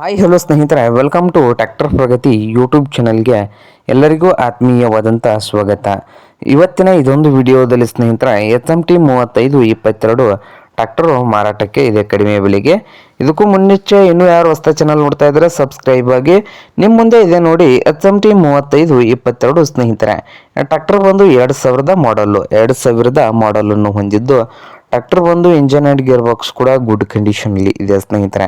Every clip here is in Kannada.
ಹಾಯ್ ಹಲೋ ಸ್ನೇಹಿತರೆ. Welcome to tractor Pragati YouTube ಚಾನಲ್ಗೆ ಎಲ್ಲರಿಗೂ ಆತ್ಮೀಯವಾದಂಥ ಸ್ವಾಗತ. ಇವತ್ತಿನ ಇದೊಂದು ವಿಡಿಯೋದಲ್ಲಿ ಸ್ನೇಹಿತರೆ ಎಚ್ ಎಂ ಟಿ ಮೂವತ್ತೈದು ಇಪ್ಪತ್ತೆರಡು ಟ್ರ್ಯಾಕ್ಟರ್ ಮಾರಾಟಕ್ಕೆ ಇದೆ ಕಡಿಮೆ ಬೆಲೆಗೆ. ಇದಕ್ಕೂ ಮುನ್ನೆಚ್ಚೆ ಇನ್ನೂ ಯಾರು ಹೊಸ ಚಾನಲ್ ನೋಡ್ತಾ ಇದ್ದಾರೆ ಸಬ್ಸ್ಕ್ರೈಬ್ ಆಗಿ. ನಿಮ್ಮ ಮುಂದೆ ಇದೆ ನೋಡಿ ಎಚ್ ಎಂ ಟಿ ಮೂವತ್ತೈದು ಇಪ್ಪತ್ತೆರಡು ಸ್ನೇಹಿತರೆ. ಟ್ರ್ಯಾಕ್ಟರ್ ಬಂದು ಎರಡು ಸಾವಿರದ ಮಾಡಲ್ಲು ಎರಡು ಸಾವಿರದ ಮಾಡಲನ್ನು ಹೊಂದಿದ್ದು ಟ್ರ್ಯಾಕ್ಟರ್ ಬಂದು ಇಂಜನ್ ಆ್ಯಂಡ್ ಗೇರ್ ಬಾಕ್ಸ್ ಕೂಡ ಗುಡ್ ಕಂಡೀಷನಲ್ಲಿ ಇದೆ ಸ್ನೇಹಿತರೆ.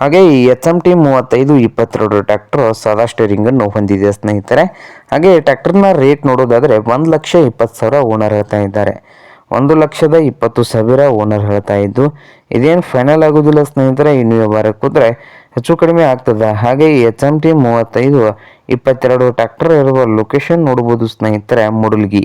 ಹಾಗೆ ಈ ಎಚ್ ಎಂ ಟಿ ಮೂವತ್ತೈದು, ಇಪ್ಪತ್ತೆರಡು ಟ್ರ್ಯಾಕ್ಟರ್ ಸಾದಾ ಸ್ಟೇರಿಂಗನ್ನು ಹೊಂದಿದೆ ಸ್ನೇಹಿತರೆ. ಹಾಗೆ ಟ್ರ್ಯಾಕ್ಟರ್ನ ರೇಟ್ ನೋಡೋದಾದರೆ ಒಂದು ಲಕ್ಷ ಇಪ್ಪತ್ತು ಸಾವಿರ ಓನರ್ ಹೇಳ್ತಾ ಇದ್ದಾರೆ. ಒಂದು ಲಕ್ಷದ ಇಪ್ಪತ್ತು ಸಾವಿರ ಓನರ್ ಹೇಳ್ತಾ ಇದ್ದು, ಇದೇನು ಫೈನಲ್ ಆಗೋದಿಲ್ಲ ಸ್ನೇಹಿತರೆ, ಇನ್ನು ವ್ಯವಹಾರ ಕೂತ್ರೆ ಹೆಚ್ಚು ಕಡಿಮೆ ಆಗ್ತದೆ. ಹಾಗೆ ಈ ಎಚ್ ಎಂ ಟಿ ಮೂವತ್ತೈದು, ಇಪ್ಪತ್ತೆರಡು ಟ್ರ್ಯಾಕ್ಟರ್ ಇರುವ ಲೊಕೇಶನ್ ನೋಡ್ಬೋದು ಸ್ನೇಹಿತರೆ, ಮುಡುಲ್ಗಿ.